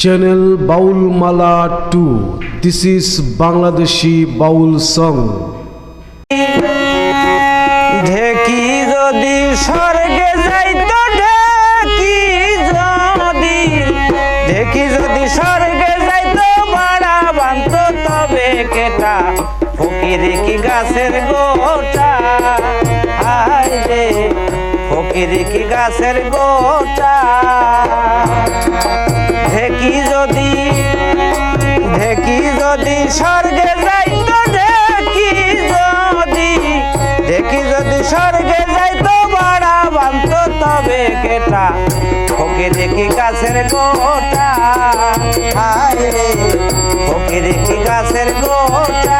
Channel Baul Mala to this is Bangladeshi Baul song গাছের গোটা? হায় রে, ফকির কি গাছের গোটা? স্বর্গে যাইতো দেখি যদি। ঢেকি যদি তবে কেটা। ওকে দেখি গোটা। ওকে দেখি গাছের গোটা।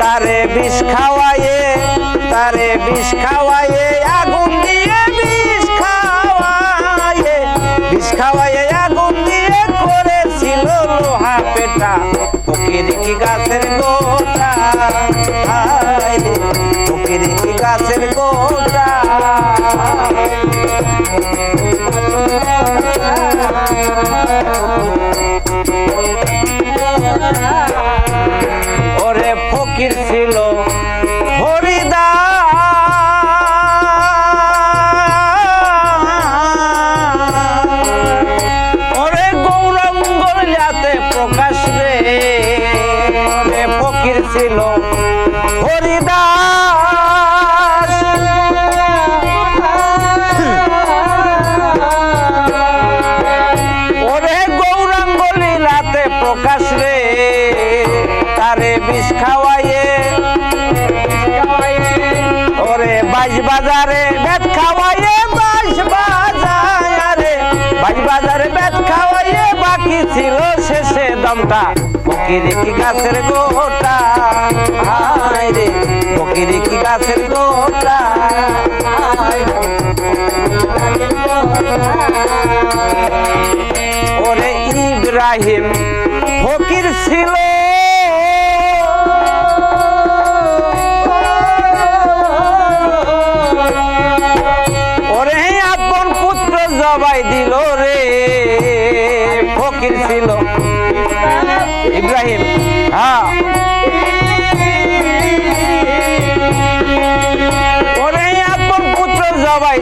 তারে বিষ খাওয়ায়ে তারে বিষ খাওয়ায়ে আগুন দিয়ে বিষ খাওয়ায়ে বিষ খাওয়ায়ে আগুন দিয়ে করেছিল লোহা পেটা। ফকির কি গাছের গোটা? ফকির কি গাছের গোটা? ছিল। হরিদা যাতে প্রকাশ রে ফকির ছিল। হরিদাস। বাজ বাজারে বেত খাওয়াইয়ে বাজ বাজারে বাজ বাজারে বেত খাওয়াইয়ে বাকি ছিল শেষে দমটা। ফকিরি কি গাছের গোটা? হায় রে, ফকিরি কি গাছের গোটা? ওরে ইব্রাহিম, ফকির ছিল ওরে আপন পুত্র জবাই দিল রে, ফকির ছিল। ইব্রাহিম হ্যাঁ। জবাই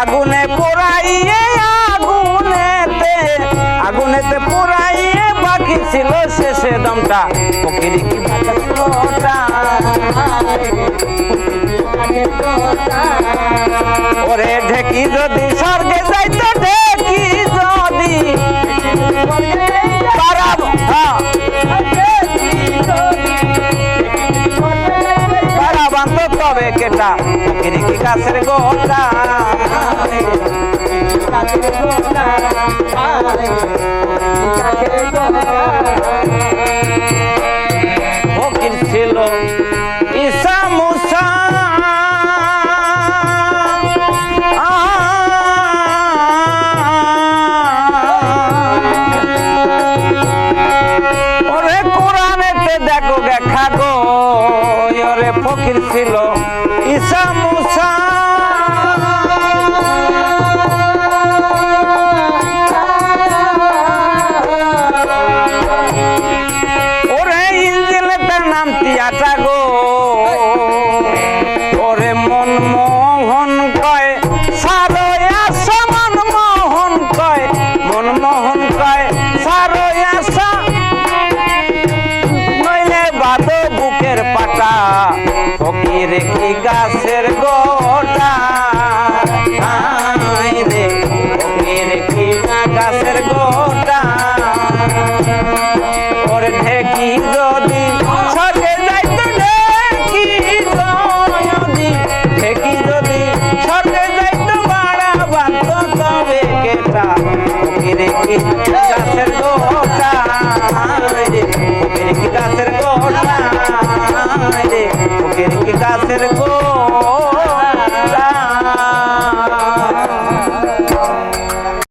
আগুনে আগুনেতে ছিল শেষে দমটা। ফকিরি কি ভালো ওরে ঢেকি যদি স্বর্গে যাইতো ঢেকি যদি। পারাব হ্যাঁ। পারা বান্ধ তবে কেটা কি ছিল ঈসা মুসা, ওরে ইঞ্জিলেতে নাম তিয়াটা গো। ওরে মন মোহন কয়, সারয়া সমান মোহন কয়, মন মোহন কয়, সারয়া Yeah.